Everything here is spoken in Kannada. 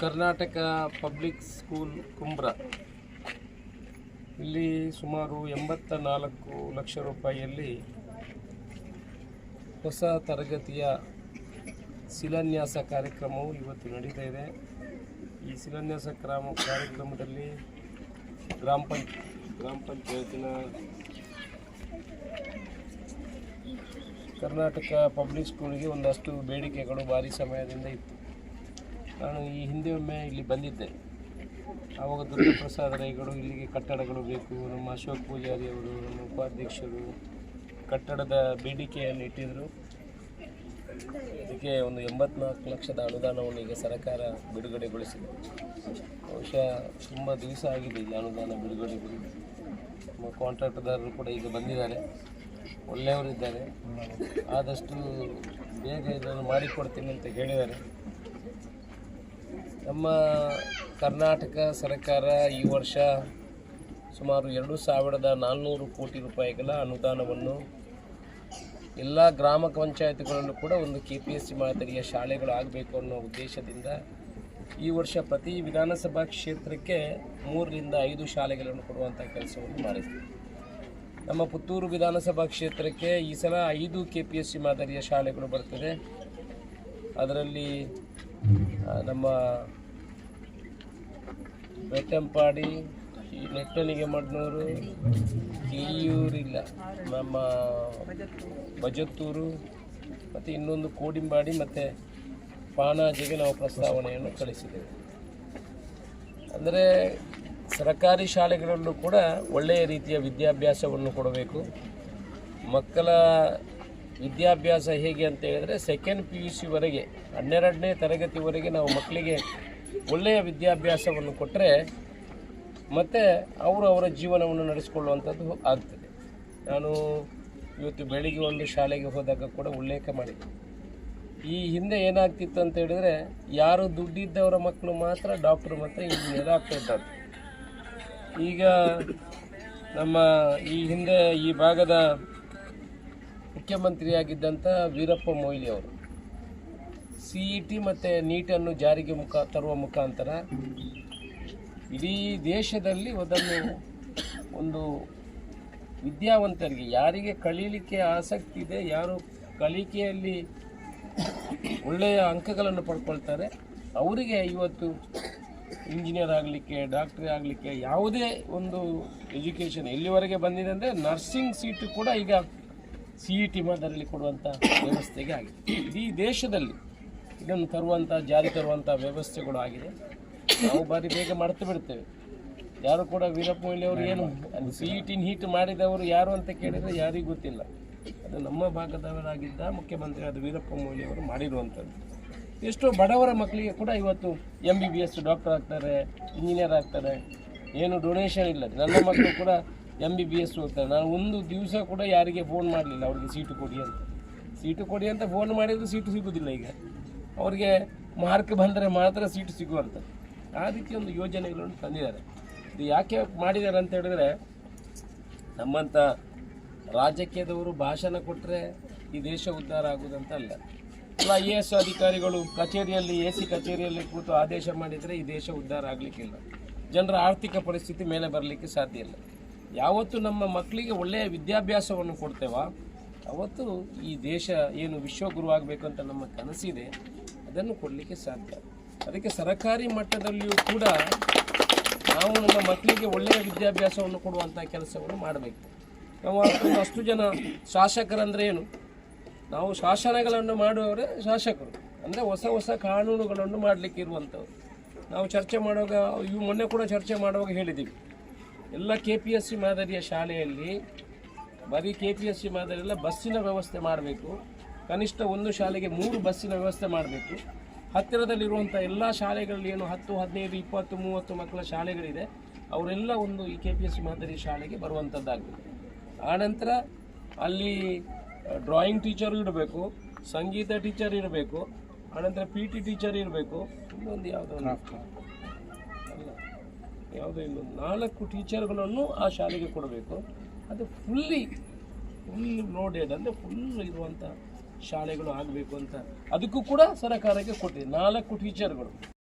Karnataka public school ಕುಂಬ್ರ. ಇಲ್ಲಿ ಸುಮಾರು ಎಂಬತ್ತ ನಾಲ್ಕು ಲಕ್ಷ ರೂಪಾಯಿಯಲ್ಲಿ ಹೊಸ ತರಗತಿಯ ಶಿಲಾನ್ಯಾಸ ಕಾರ್ಯಕ್ರಮವು ಇವತ್ತು ನಡೀತಾ ಇದೆ. ಈ ಶಿಲಾನ್ಯಾಸ ಕ್ರಮ ಕಾರ್ಯಕ್ರಮದಲ್ಲಿ ಗ್ರಾಮ ಪಂಚ ಗ್ರಾಮ ಪಂಚಾಯತಿನ ಕರ್ನಾಟಕ ಪಬ್ಲಿಕ್ ಸ್ಕೂಲಿಗೆ ಒಂದಷ್ಟು ಬೇಡಿಕೆಗಳು ಭಾರಿ ಸಮಯದಿಂದ ಇತ್ತು. ನಾನು ಈ ಹಿಂದೆ ಒಮ್ಮೆ ಇಲ್ಲಿ ಬಂದಿದ್ದೆ. ಆವಾಗ ದುರ್ಗಾಪ್ರಸಾದ ರೈಗಳು ಇಲ್ಲಿಗೆ ಕಟ್ಟಡಗಳು ಬೇಕು. ನಮ್ಮ ಅಶೋಕ್ ಪೂಜಾರಿ ಅವರು, ನಮ್ಮ ಉಪಾಧ್ಯಕ್ಷರು ಕಟ್ಟಡದ ಬೇಡಿಕೆಯನ್ನು ಇಟ್ಟಿದ್ದರು ಇದಕ್ಕೆ ಒಂದು ಎಂಬತ್ನಾಲ್ಕು ಲಕ್ಷದ ಅನುದಾನವನ್ನು ಈಗ ಸರ್ಕಾರ ಬಿಡುಗಡೆಗೊಳಿಸಿದೆ. ಬಹುಶಃ ತುಂಬ ದಿವಸ ಆಗಿದೆ ಈ ಅನುದಾನ ಬಿಡುಗಡೆ ನಮ್ಮ ಕಾಂಟ್ರಾಕ್ಟ್ದಾರರು ಕೂಡ ಈಗ ಬಂದಿದ್ದಾರೆ. ಒಳ್ಳೆಯವರಿದ್ದಾರೆ. ಆದಷ್ಟು ಬೇಗ ಇದನ್ನು ಮಾಡಿಕೊಡ್ತೀನಿ ಅಂತ ಹೇಳಿದ್ದಾರೆ. ನಮ್ಮ ಕರ್ನಾಟಕ ಸರ್ಕಾರ ಈ ವರ್ಷ ಸುಮಾರು ಎರಡು ಸಾವಿರದ ನಾಲ್ನೂರು ಕೋಟಿ ರೂಪಾಯಿಗಳ ಅನುದಾನವನ್ನು ಎಲ್ಲ ಗ್ರಾಮ ಪಂಚಾಯತ್ಗಳನ್ನು ಕೂಡ ಒಂದು ಕೆ ಪಿ ಎಸ್ ಸಿ ಮಾದರಿಯ ಶಾಲೆಗಳು ಆಗಬೇಕು ಅನ್ನೋ ಉದ್ದೇಶದಿಂದ ಈ ವರ್ಷ ಪ್ರತಿ ವಿಧಾನಸಭಾ ಕ್ಷೇತ್ರಕ್ಕೆ ಮೂರರಿಂದ ಐದು ಶಾಲೆಗಳನ್ನು ಕೊಡುವಂಥ ಕೆಲಸವನ್ನು ಮಾಡಿದ್ವಿ. ನಮ್ಮ ಪುತ್ತೂರು ವಿಧಾನಸಭಾ ಕ್ಷೇತ್ರಕ್ಕೆ ಈ ಸಲ ಐದು ಕೆ ಪಿ ಎಸ್ ಸಿ ಮಾದರಿಯ ಶಾಲೆಗಳು ಬರ್ತದೆ. ಅದರಲ್ಲಿ ನಮ್ಮ ಬೆಟ್ಟಂಪಾಡಿ ನೆಟ್ಟಣಿಗೆ ಮಡ್ನೂರು ಕಿಯೂರಿಲ್ಲ ನಮ್ಮ ಬಜತ್ತೂರು ಮತ್ತು ಇನ್ನೊಂದು ಕೋಡಿಂಬಾಡಿ ಮತ್ತು ಪಾಣಾಜಿಗೆ ನಾವು ಪ್ರಸ್ತಾವನೆಯನ್ನು ಕಳಿಸಿದ್ದೇವೆ. ಅಂದರೆ ಸರ್ಕಾರಿ ಶಾಲೆಗಳಲ್ಲೂ ಕೂಡ ಒಳ್ಳೆಯ ರೀತಿಯ ವಿದ್ಯಾಭ್ಯಾಸವನ್ನು ಕೊಡಬೇಕು. ಮಕ್ಕಳ ವಿದ್ಯಾಭ್ಯಾಸ ಹೇಗೆ ಅಂತ ಹೇಳಿದ್ರೆ ಸೆಕೆಂಡ್ ಪಿ ಯು ಸಿವರೆಗೆ ಹನ್ನೆರಡನೇ ತರಗತಿವರೆಗೆ ನಾವು ಮಕ್ಕಳಿಗೆ ಒಳ್ಳೆಯ ವಿದ್ಯಾಭ್ಯಾಸವನ್ನು ಕೊಟ್ಟರೆ ಮತ್ತು ಅವರು ಅವರ ಜೀವನವನ್ನು ನಡೆಸಿಕೊಳ್ಳುವಂಥದ್ದು ಆಗ್ತದೆ. ನಾನು ಇವತ್ತು ಬೆಳಿಗ್ಗೆ ಒಂದು ಶಾಲೆಗೆ ಹೋದಾಗ ಕೂಡ ಉಲ್ಲೇಖ ಮಾಡಿದ್ದೆ. ಈ ಹಿಂದೆ ಏನಾಗ್ತಿತ್ತು ಅಂತ ಹೇಳಿದ್ರೆ, ಯಾರು ದುಡ್ಡಿದ್ದವರ ಮಕ್ಕಳು ಮಾತ್ರ ಡಾಕ್ಟರ್ ಮತ್ತು ಇಂಜಿನಿಯರ್ ಆಗ್ತಾ ಈಗ ನಮ್ಮ ಈ ಹಿಂದೆ ಈ ಭಾಗದ ಮುಖ್ಯಮಂತ್ರಿಯಾಗಿದ್ದಂಥ ವೀರಪ್ಪ ಮೊಯ್ಲಿ ಅವರು ಸಿ ಇ ಟಿ ಮತ್ತು ನೀಟನ್ನು ಜಾರಿಗೆ ಮುಖ, ತರುವ ಮುಖಾಂತರ ಇಡೀ ದೇಶದಲ್ಲಿ ಅದನ್ನು ಒಂದು ವಿದ್ಯಾವಂತರಿಗೆ, ಯಾರಿಗೆ ಕಲೀಲಿಕ್ಕೆ ಆಸಕ್ತಿ ಇದೆ, ಯಾರು ಕಲಿಕೆಯಲ್ಲಿ ಒಳ್ಳೆಯ ಅಂಕಗಳನ್ನು ಪಡ್ಕೊಳ್ತಾರೆ, ಅವರಿಗೆ ಇವತ್ತು ಇಂಜಿನಿಯರ್ ಆಗಲಿಕ್ಕೆ, ಡಾಕ್ಟ್ರಿ ಆಗಲಿಕ್ಕೆ ಯಾವುದೇ ಒಂದು ಎಜುಕೇಷನ್ ಎಲ್ಲಿವರೆಗೆ ಬಂದಿದೆ ಅಂದರೆ ನರ್ಸಿಂಗ್ ಸೀಟು ಕೂಡ ಈಗ ಸಿ ಇ ಟಿ ಮಾದರಿಯಲ್ಲಿ ಕೊಡುವಂಥ ವ್ಯವಸ್ಥೆಗೆ ಆಗಿದೆ. ಇಡೀ ದೇಶದಲ್ಲಿ ಇದನ್ನು ತರುವಂಥ ಜಾರಿ ತರುವಂಥ ವ್ಯವಸ್ಥೆಗಳು ಆಗಿದೆ. ನಾವು ಬಾರಿ ಬೇಗ ಮರೆತು ಬಿಡ್ತೇವೆ. ಯಾರು ಕೂಡ ವೀರಪ್ಪ ಮೊಯ್ಲಿ ಅವರು ಏನು ಸಿ ಇ ಟಿ ನೀಟ್ ಮಾಡಿದವರು ಯಾರು ಅಂತ ಕೇಳಿದರೆ ಯಾರಿಗೂ ಗೊತ್ತಿಲ್ಲ. ಅದು ನಮ್ಮ ಭಾಗದವರಾಗಿದ್ದ ಮುಖ್ಯಮಂತ್ರಿ ಆದ ವೀರಪ್ಪ ಮೊಯ್ಲಿ ಅವರು ಮಾಡಿರುವಂಥದ್ದು. ಎಷ್ಟೋ ಬಡವರ ಮಕ್ಕಳಿಗೆ ಕೂಡ ಇವತ್ತು M B B S doctor ಆಗ್ತಾರೆ ಇಂಜಿನಿಯರ್ ಆಗ್ತಾರೆ. ಏನು ಡೊನೇಷನ್ ಇಲ್ಲ. ನನ್ನ ಮಕ್ಕಳು ಕೂಡ ಎಂ ಬಿ ಬಿ ಎಸ್ ಹೋಗ್ತಾರೆ ನಾನು ಒಂದು ದಿವಸ ಕೂಡ ಯಾರಿಗೆ ಫೋನ್ ಮಾಡಲಿಲ್ಲ. ಅವ್ರಿಗೆ ಸೀಟು ಕೊಡಿ ಅಂತ. ಸೀಟು ಕೊಡಿ ಅಂತ ಫೋನ್ ಮಾಡಿದರೂ ಸೀಟು ಸಿಗೋದಿಲ್ಲ ಈಗ. ಅವ್ರಿಗೆ ಮಾರ್ಕ್ ಬಂದರೆ ಮಾತ್ರ ಸೀಟ್ ಸಿಗುವಂಥ ಆ ರೀತಿ ಒಂದು ಯೋಜನೆಗಳನ್ನು ತಂದಿದ್ದಾರೆ. ಇದು ಯಾಕೆ ಮಾಡಿದ್ದಾರೆ ಅಂತ ಹೇಳಿದ್ರೆ ನಮ್ಮಂಥ ರಾಜಕೀಯದವರು ಭಾಷಣ ಕೊಟ್ಟರೆ ಈ ದೇಶ ಉದ್ಧಾರ ಆಗುವುದಂತ ಅಲ್ಲ. ಅಲ್ಲ ಐ ಎ ಎಸ್ ಅಧಿಕಾರಿಗಳು ಕಚೇರಿಯಲ್ಲಿ, ಎ ಸಿ ಕಚೇರಿಯಲ್ಲಿ ಕೂತು ಆದೇಶ ಮಾಡಿದರೆ ಈ ದೇಶ ಉದ್ಧಾರ ಆಗಲಿಕ್ಕಿಲ್ಲ. ಜನರ ಆರ್ಥಿಕ ಪರಿಸ್ಥಿತಿ ಮೇಲೆ ಬರಲಿಕ್ಕೆ ಸಾಧ್ಯ ಇಲ್ಲ. ಯಾವತ್ತು ನಮ್ಮ ಮಕ್ಕಳಿಗೆ ಒಳ್ಳೆಯ ವಿದ್ಯಾಭ್ಯಾಸವನ್ನು ಕೊಡ್ತೇವ, ಅವತ್ತು ಈ ದೇಶ ಏನು ವಿಶ್ವಗುರು ಆಗಬೇಕು ಅಂತ ನಮ್ಮ ಕನಸಿದೆ ಅದನ್ನು ಕೊಡಲಿಕ್ಕೆ ಸಾಧ್ಯ. ಅದಕ್ಕೆ ಸರಕಾರಿ ಮಟ್ಟದಲ್ಲಿಯೂ ಕೂಡ ನಾವು ನಮ್ಮ ಮಕ್ಕಳಿಗೆ ಒಳ್ಳೆಯ ವಿದ್ಯಾಭ್ಯಾಸವನ್ನು ಕೊಡುವಂಥ ಕೆಲಸವನ್ನು ಮಾಡಬೇಕು. ನಾವು ಅಷ್ಟು- ಜನ ಶಾಸಕರಂದರೆ ಏನು? ನಾವು ಶಾಸನಗಳನ್ನು ಮಾಡುವವರೇ ಶಾಸಕರು. ಅಂದರೆ ಹೊಸ ಹೊಸ ಕಾನೂನುಗಳನ್ನು ಮಾಡಲಿಕ್ಕೆ ಇರುವಂಥವ್ರು. ನಾವು ಚರ್ಚೆ ಮಾಡುವಾಗ, ಇವು ಮೊನ್ನೆ ಕೂಡ ಚರ್ಚೆ ಮಾಡುವಾಗ ಹೇಳಿದ್ದೀವಿ. ಎಲ್ಲ ಕೆ ಪಿ ಎಸ್ ಸಿ ಮಾದರಿಯ ಶಾಲೆಯಲ್ಲಿ, ಬರೀ ಕೆ ಪಿ ಎಸ್ ಸಿ ಮಾದರಿಯಲ್ಲ, ಬಸ್ಸಿನ ವ್ಯವಸ್ಥೆ ಮಾಡಬೇಕು. ಕನಿಷ್ಠ ಒಂದು ಶಾಲೆಗೆ ಮೂರು ಬಸ್ಸಿನ ವ್ಯವಸ್ಥೆ ಮಾಡಬೇಕು. ಹತ್ತಿರದಲ್ಲಿರುವಂಥ ಎಲ್ಲ ಶಾಲೆಗಳಲ್ಲಿ ಏನು ಹತ್ತು ಹದಿನೈದು ಇಪ್ಪತ್ತು ಮೂವತ್ತು ಮಕ್ಕಳ ಶಾಲೆಗಳಿದೆ. ಅವರೆಲ್ಲ ಒಂದು ಈ ಕೆ ಪಿ ಎಸ್ ಸಿ ಮಾದರಿ ಶಾಲೆಗೆ ಬರುವಂಥದ್ದಾಗಬೇಕು ಆನಂತರ ಅಲ್ಲಿ ಡ್ರಾಯಿಂಗ್ ಟೀಚರ್ ಇರಬೇಕು ಸಂಗೀತ ಟೀಚರ್ ಇರಬೇಕು ಆನಂತರ ಪಿ ಟಿ ಟೀಚರ್ ಇರಬೇಕು ಇನ್ನೊಂದು ಯಾವುದೋ ಒಂದು ಅಲ್ಲ ಯಾವುದೋ ಇನ್ನೊಂದು ನಾಲ್ಕು ಟೀಚರ್ಗಳನ್ನು ಆ ಶಾಲೆಗೆ ಕೊಡಬೇಕು. ಅದು ಫುಲ್ಲಿ ಫುಲ್ ಲೋಡೆಡ್ ಅಂದರೆ ಫುಲ್ ಇರುವಂಥ ಶಾಲೆಗಳು ಆಗಬೇಕು ಅಂತ. ಅದಕ್ಕೂ ಕೂಡ ಸರ್ಕಾರಕ್ಕೆ ಕೊಟ್ಟಿದೆ. ನಾಲ್ಕು ಟೀಚರ್ಗಳು